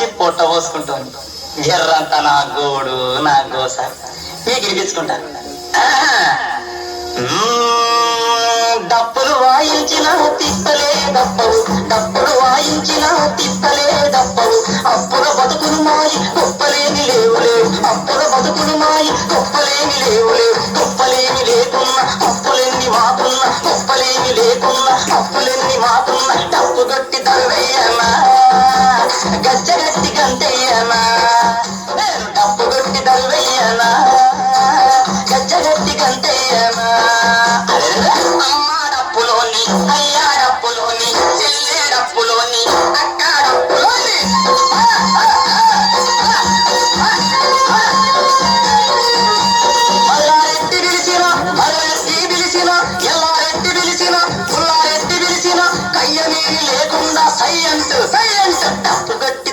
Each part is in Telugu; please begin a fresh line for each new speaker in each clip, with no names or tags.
నుంచి పొట్ట పోసుకుంటుంది ఎర్రంత నా గోడు నా గోస. మీకు వినిపించుకుంటాను డప్పులు వాయించిన తిప్పలే దప్పవు డప్పులు వాయించిన తిప్పలే దప్పవు అప్పుల బతుకులు మాయి గొప్పలేమి లేవు లేవు అప్పుల బతుకులు మాయి గొప్పలేమి లేవులే. గొప్పలేమి లేకున్నా అప్పులెన్ని మాకున్నా గొప్పలేమి లేకున్నా అప్పులెన్ని మాకున్నా గంటయ్యనా అమ్మ డప్పులోని అయ్యా డప్పులోని చెల్లె డప్పులోని అక్క డప్పులోని మల్లారెడ్డి పిలిచిన మల్లారెడ్డి పిలిచిన ఎల్లారెడ్డి పిలిచిన పుల్లారెడ్డి పిలిచిన కయ్యమేమి లేకుండా సైలెంట్ సైలెంట్ డప్పు గట్టి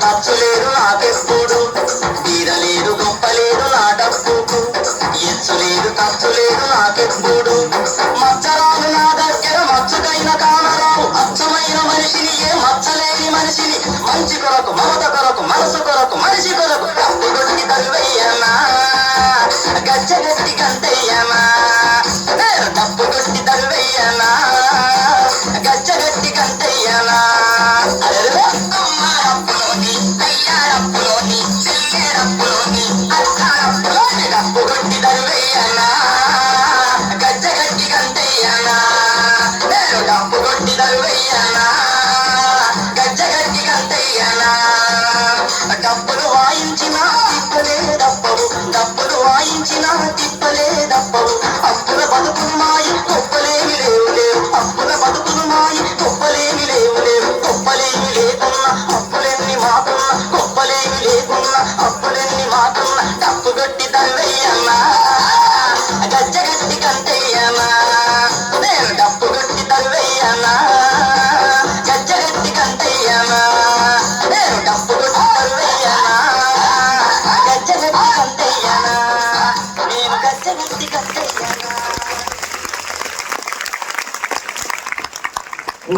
ఎచ్చు లేదు తచ్చు లేదు గొప్ప లేదు గొప్పలేదు నా డబ్బుకు. ఎచ్చు లేదు తచ్చు లేదు నాకెప్పుడు మచ్చరాలు నా దగ్గర మచ్చుకైన కానరావు. అచ్చమైన మనిషిని ఏ మచ్చలేని మనిషిని. మంచి కొరకు డబ్బులు వాయించిన తిప్పలే దప్పవు డబ్బులు వాయించిన తిప్పలే దప్పవు が好き勝手や